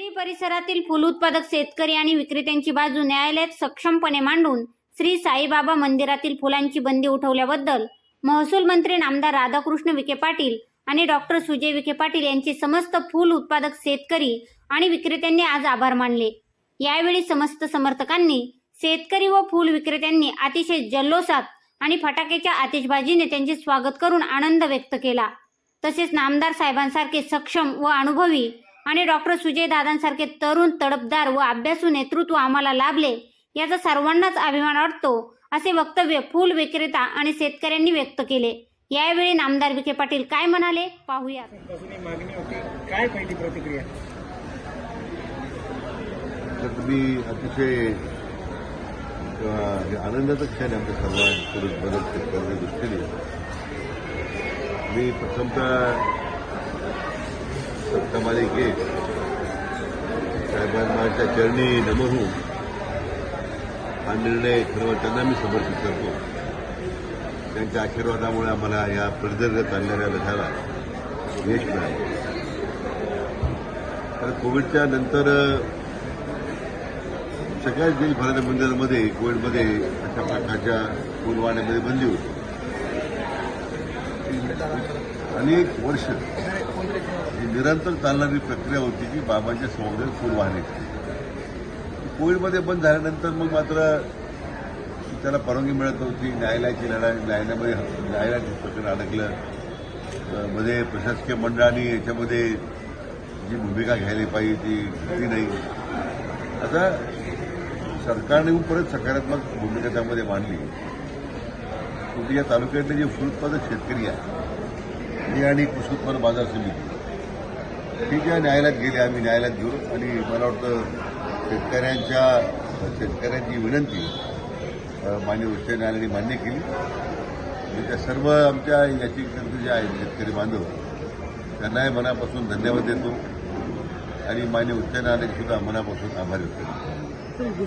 शिर्डी परिसरातील फुल उत्पादक शेतकरी आणि विक्रेत्यांची बाजू न्यायालयात सक्षमपणे मांडून श्री साईबाबा मंदिरातील फुलांची बंदी उठवल्याबद्दल महसूल मंत्री नामदार राधाकृष्ण विखे पाटील आणि डॉक्टर सुजय विखे पाटील यांचे समस्त फूल उत्पादक शेतकरी आणि विक्रेत्यांनी आज आभार मानले. यावेळी समस्त समर्थकांनी शेतकरी व फूल विक्रेत्यांनी अतिशय जल्लोषात आणि फटाक्याच्या आतिषबाजीने त्यांचे स्वागत करून आनंद व्यक्त केला. तसेच नामदार साहेबांसारखे सक्षम व अनुभवी आणि डॉक्टर सुजय दादांसारखे तरुण तडफदार व अभ्यासू नेतृत्व आम्हाला लाभले याचा सर्वांनाच अभिमान वाटतो असे वक्तव्य फूल विक्रेता आणि शेतकऱ्यांनी व्यक्त केले. यावेळी नामदार विखे पाटील काय म्हणाले? पाहूया. पासून मागणी होती. काय पहिली प्रतिक्रिया? अतिशय आनंदाचा क्षण आहे आमच्या सर्वांकडून बदल करण्याच्या दृष्टीने. मी प्रथमतः सत्तामालिकेत साहेबांच्या चरणी नमन होऊन हा निर्णय खरं त्यांना मी समर्पित करतो. त्यांच्या आशीर्वादामुळे आम्हाला या प्रदीर्घ चालणाऱ्या लढ्याला यश मिळालं. तर कोविडच्या नंतर सगळ्याच देशभराच्या मंदिरांमध्ये कोविडमध्ये अशा प्रकारच्या फुलवाण्यामध्ये बंदी होती. अनेक वर्ष निरंतर चालणारी प्रक्रिया होती की बाबांच्या समुद्रात फुल वाहण्याची कोविडमध्ये बंद झाल्यानंतर मग मात्र त्याला परवानगी मिळत नव्हती. न्यायालयाची लढाई न्यायालयामध्ये न्यायालयात प्रकरण अडकलं. मध्ये प्रशासकीय मंडळाने याच्यामध्ये जी भूमिका घ्यायला पाहिजे ती घेतली नाही. आता सरकारने परत सकारात्मक भूमिका त्यामध्ये मांडली. या तालुक्यातले जे फुल उत्पादक शेतकरी आहे आणि कृषी उत्पन्न बाजार समिती. ठीक आहे न्यायालयात गेले आम्ही न्यायालयात घेऊ आणि मला वाटतं शेतकऱ्यांच्या शेतकऱ्यांची विनंती अ, मान्य उच्च न्यायालयाने मान्य केली. आणि त्या सर्व आमच्या याचिकेकर्ते जे आहेत शेतकरी बांधव त्यांनाही मनापासून धन्यवाद देतो. आणि मान्य उच्च न्यायालयाचे सुद्धा मनापासून आभार व्यक्त